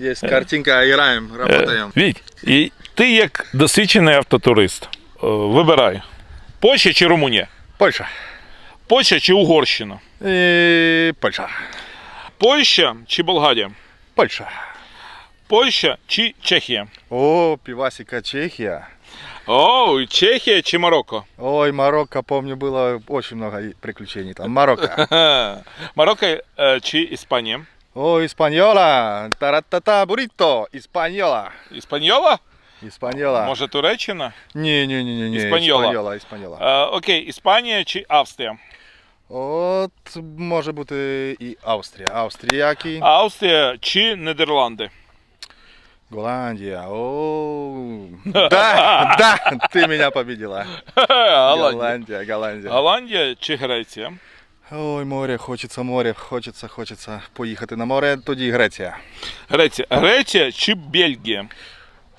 Есть картинка, играем, работаем. Віть, і ти як досвідчений автотурист, е, вибирай. Польща чи Румунія? Польша. Польща чи Угорщина? И Польша. Польща чи Болгарія? Польша. Польща чи Чехія? О, пивасика Чехия. О, Чехія чи Марокко? Ой, Марокко, помню, было очень много и приключений там. Марокко. Марокко чи Іспанія? О, Испаньола. Таратата, буррито. Испаньола. Іспаньола? Испаньола. Може Туреччина? Не-не-не-не. Испаньола. Испаньола, Испаньола. Е, окей, Іспанія чи Австрія? От, може бути і Австрія. Австріяки. Австрія чи Нідерланди? Голландия. О, да, да, ты меня победила. Голландія. Голландия, Голландия. Голландія чи Греція? Ой, море, хочеться море, хочеться, хочеться поїхати на море, тоді Греція. Греція. Греція чи Бельгія?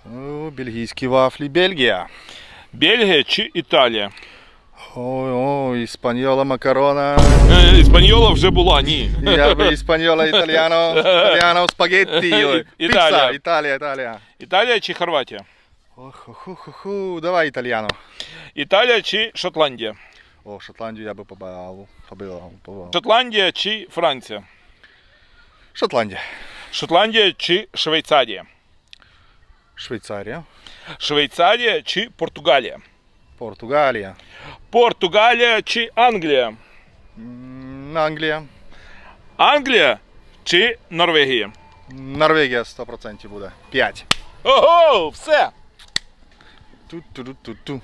О, бельгійські вафлі, Бельгія. Бельгія чи Італія? Ой, ой, іспаньола, макарона. Е, Іспаньола вже була, ні. Я би іспаньола, італіано, італіано, спагетті. Італія. Італія, Італія. Італія чи Хорватія? Ох, ху, ху, ху, давай італіано. Італія чи Шотландія? О, Шотландію я би побив. Шотландія чи Франція? Шотландія. Шотландія чи Швейцарія? Швейцарія. Швейцарія чи Португалія? Португалія. Португалія чи Англія? Англія. Англія чи Норвегія? Норвегія 100% буде. 5. Ого, все! Ту-ту-ту-ту-ту.